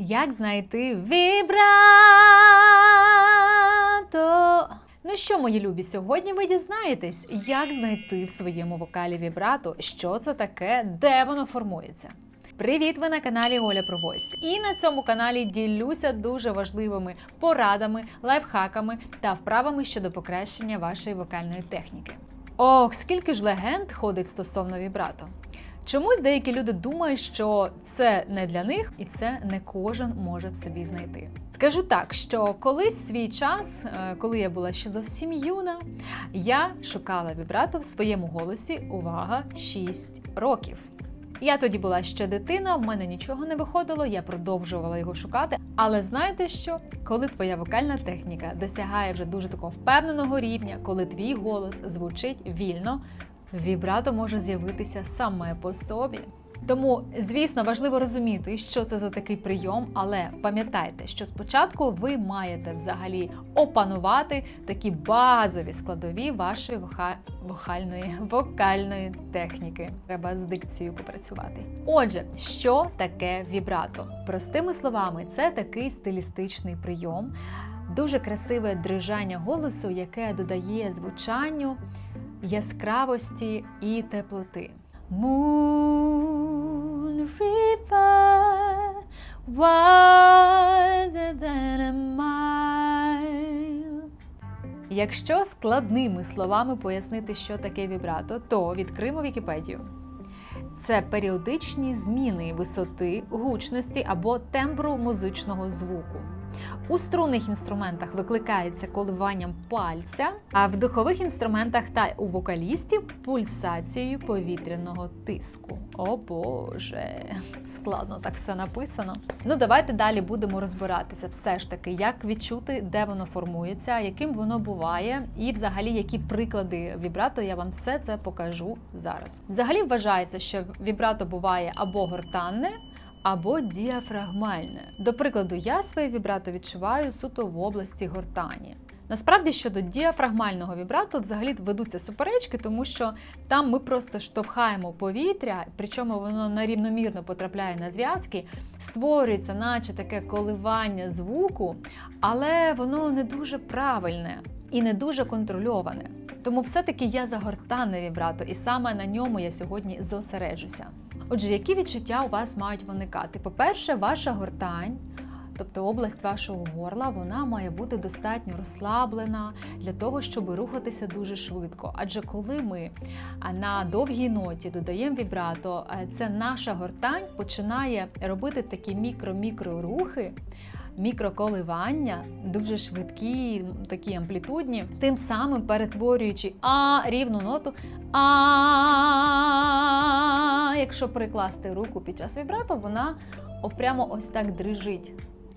Як знайти вібрато? Ну що, мої любі, сьогодні ви дізнаєтесь, як знайти в своєму вокалі вібрато, що це таке, де воно формується. Привіт! Ви на каналі Оля про Voice. І на цьому каналі ділюся дуже важливими порадами, лайфхаками та вправами щодо покращення вашої вокальної техніки. Ох, скільки ж легенд ходить стосовно вібрато. Чомусь деякі люди думають, що це не для них, і це не кожен може в собі знайти. Скажу так, що колись свій час, е, коли я була ще зовсім юна, я шукала вібрато в своєму голосі. Увага, 6 років. Я тоді була ще дитина, в мене нічого не виходило, я продовжувала його шукати. Але знаєте що? Коли твоя вокальна техніка досягає вже дуже такого впевненого рівня, коли твій голос звучить вільно, вібрато може з'явитися саме по собі. Тому, звісно, важливо розуміти, що це за такий прийом, але пам'ятайте, що спочатку ви маєте взагалі опанувати такі базові складові вашої воха... вохальної вокальної техніки. Треба з дикцією попрацювати. Отже, що таке вібрато? Простими словами, це такий стилістичний прийом, дуже красиве дрижання голосу, яке додає звучанню яскравості і теплоти. Moon river wider than a mile. Якщо складними словами пояснити, що таке вібрато, то відкриємо Вікіпедію. Це періодичні зміни висоти, гучності або тембру музичного звуку. У струнних інструментах викликається коливанням пальця, а в духових інструментах та у вокалістів пульсацією повітряного тиску. О Боже, складно так все написано. Ну давайте далі будемо розбиратися, все ж таки, як відчути, де воно формується, яким воно буває, і взагалі які приклади вібрато я вам все це покажу зараз. Взагалі вважається, що вібрато буває або гортанне або діафрагмальне. До прикладу, я своє вібрато відчуваю суто в області гортані. Насправді щодо діафрагмального вібрато взагалі ведуться суперечки, тому що там ми просто штовхаємо повітря, причому воно нерівномірно потрапляє на зв'язки, створюється, наче таке коливання звуку, але воно не дуже правильне і не дуже контрольоване. Тому все-таки я за гортанне вібрато, і саме на ньому я сьогодні зосереджуся. Отже, які відчуття у вас мають виникати? По-перше, ваша гортань, тобто область вашого горла, вона має бути достатньо розслаблена для того, щоб рухатися дуже швидко. Адже коли ми на довгій ноті додаємо вібрато, це наша гортань починає робити такі мікро-мікро рухи. Мікроколивання дуже швидкі, такі амплітудні, тим самим перетворюючи а рівну ноту. А якщо прикласти руку під час вібрато, вона прямо ось так дрижить.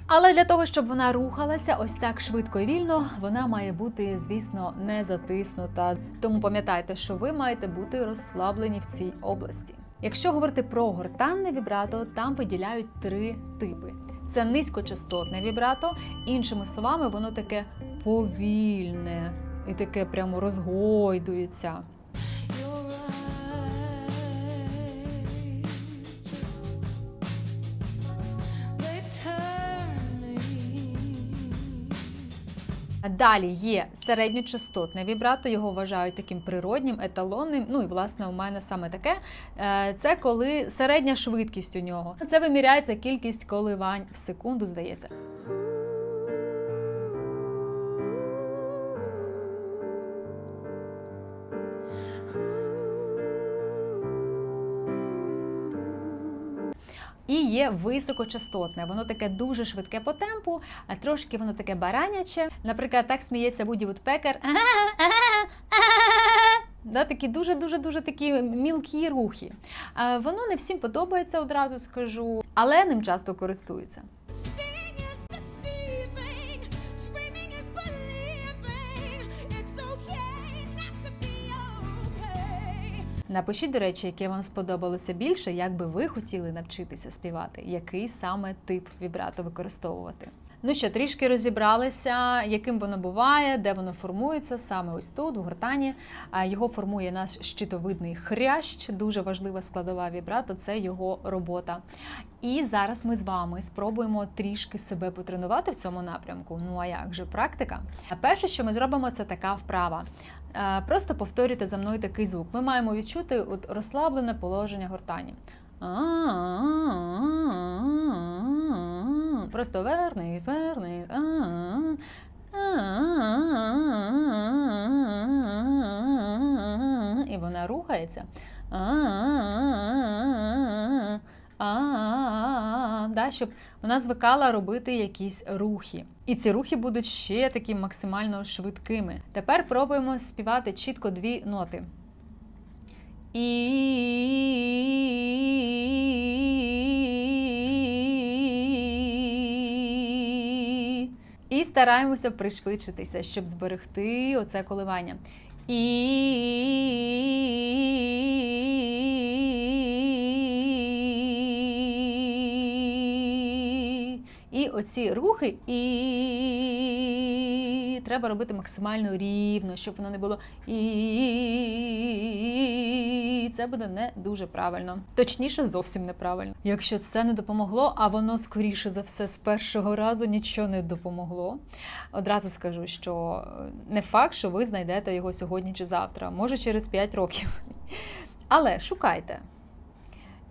Але для того, щоб вона рухалася ось так швидко і вільно, вона має бути, звісно, не затиснута. Тому пам'ятайте, що ви маєте бути розслаблені в цій області. Якщо говорити про гортанне вібрато, там виділяють три типи. Це низькочастотне вібрато, іншими словами, воно таке повільне і таке прямо розгойдується. Далі є середньочастотне вібрато, його вважають таким природнім, еталонним. Ну і власне у мене саме таке. Е, Це коли середня швидкість у нього. Це виміряється кількість коливань в секунду, здається. Є високочастотне, воно таке дуже швидке по темпу, а трошки воно таке бараняче. Наприклад, так сміється Вуді Вудпекер. Да, такі дуже-дуже дуже такі мілкі рухи. Воно не всім подобається, одразу скажу, але ним часто користуються. Напишіть, до речі, яке вам сподобалося більше, як би ви хотіли навчитися співати, який саме тип вібрато використовувати. Ну що, трішки розібралися, яким воно буває, де воно формується, саме ось тут, в гортані. Його формує наш щитовидний хрящ, дуже важлива складова вібрато, це його робота. І зараз ми з вами спробуємо трішки себе потренувати в цьому напрямку. Ну а як же практика? А перше, що ми зробимо, це така вправа. Просто повторюйте за мною такий звук. Ми маємо відчути от розслаблене положення гортані. Просто вернись, вернись. І вона рухається. Да, щоб вона звикала робити якісь рухи. І ці рухи будуть ще такі максимально швидкими. Тепер пробуємо співати чітко дві ноти. І... І стараємося пришвидшитися, щоб зберегти оце коливання. І... І оці рухи і треба робити максимально рівно, щоб воно не було і це буде не дуже правильно. Точніше, зовсім неправильно. Якщо це не допомогло, а воно скоріше за все з першого разу нічого не допомогло. Одразу скажу, що не факт, що ви знайдете його сьогодні чи завтра, може через 5 років. Але шукайте.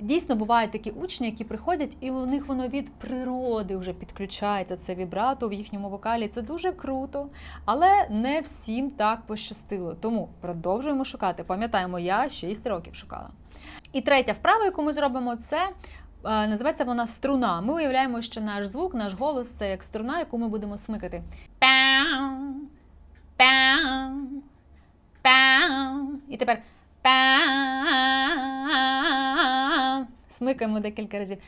Дійсно, бувають такі учні, які приходять, і у них воно від природи вже підключається це вібрато в їхньому вокалі. Це дуже круто, але не всім так пощастило. Тому продовжуємо шукати. Пам'ятаємо, я 6 років шукала. І третя вправа, яку ми зробимо, це е, називається вона струна. Ми уявляємо, що наш звук, наш голос це як струна, яку ми будемо смикати. Пау. І тепер пау. Смикаємо декілька разів.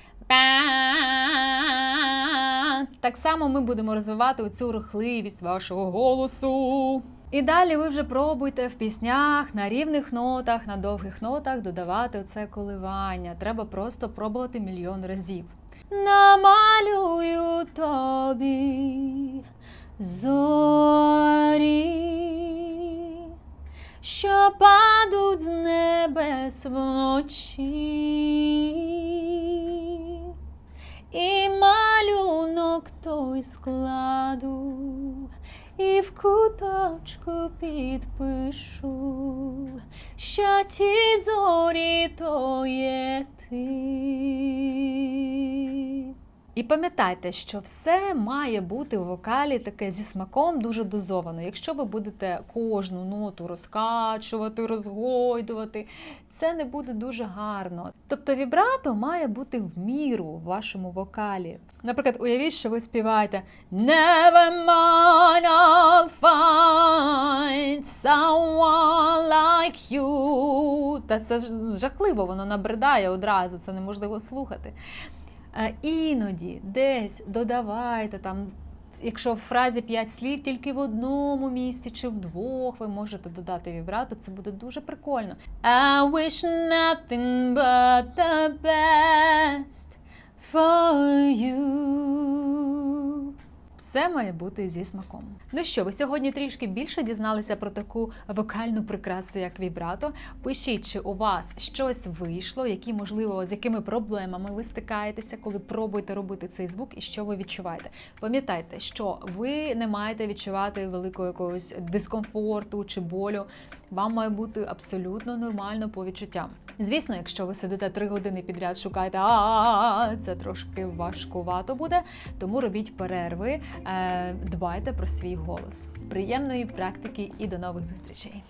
Так само ми будемо розвивати цю рухливість вашого голосу. І далі ви вже пробуйте в піснях на рівних нотах, на довгих нотах додавати оце коливання. Треба просто пробувати мільйон разів. Намалюю тобі зорі, що падуть з небес вночі, і малюнок той складу, і в куточку підпишу, що ті зорі то є ти. І пам'ятайте, що все має бути в вокалі таке зі смаком дуже дозовано. Якщо ви будете кожну ноту розкачувати, розгойдувати, це не буде дуже гарно. Тобто вібрато має бути в міру в вашому вокалі. Наприклад, уявіть, що ви співаєте Never mind, I'll find someone like you. Та це жахливо, воно набридає одразу, це неможливо слухати. Е, Іноді десь додавайте там. Якщо в фразі 5 слів тільки в одному місці чи в двох ви можете додати вібрато, це буде дуже прикольно. I wish nothing but the best for you. Все має бути зі смаком. Ну що, ви сьогодні трішки більше дізналися про таку вокальну прикрасу, як вібрато. Пишіть, чи у вас щось вийшло, які, можливо, з якими проблемами ви стикаєтеся, коли пробуєте робити цей звук, і що ви відчуваєте. Пам'ятайте, що ви не маєте відчувати великого якогось дискомфорту чи болю. Вам має бути абсолютно нормально по відчуттям. Звісно, якщо ви сидите три години підряд, шукаєте, а це трошки важкувато буде. Тому робіть перерви, е, дбайте про свій голос. Приємної практики і до нових зустрічей!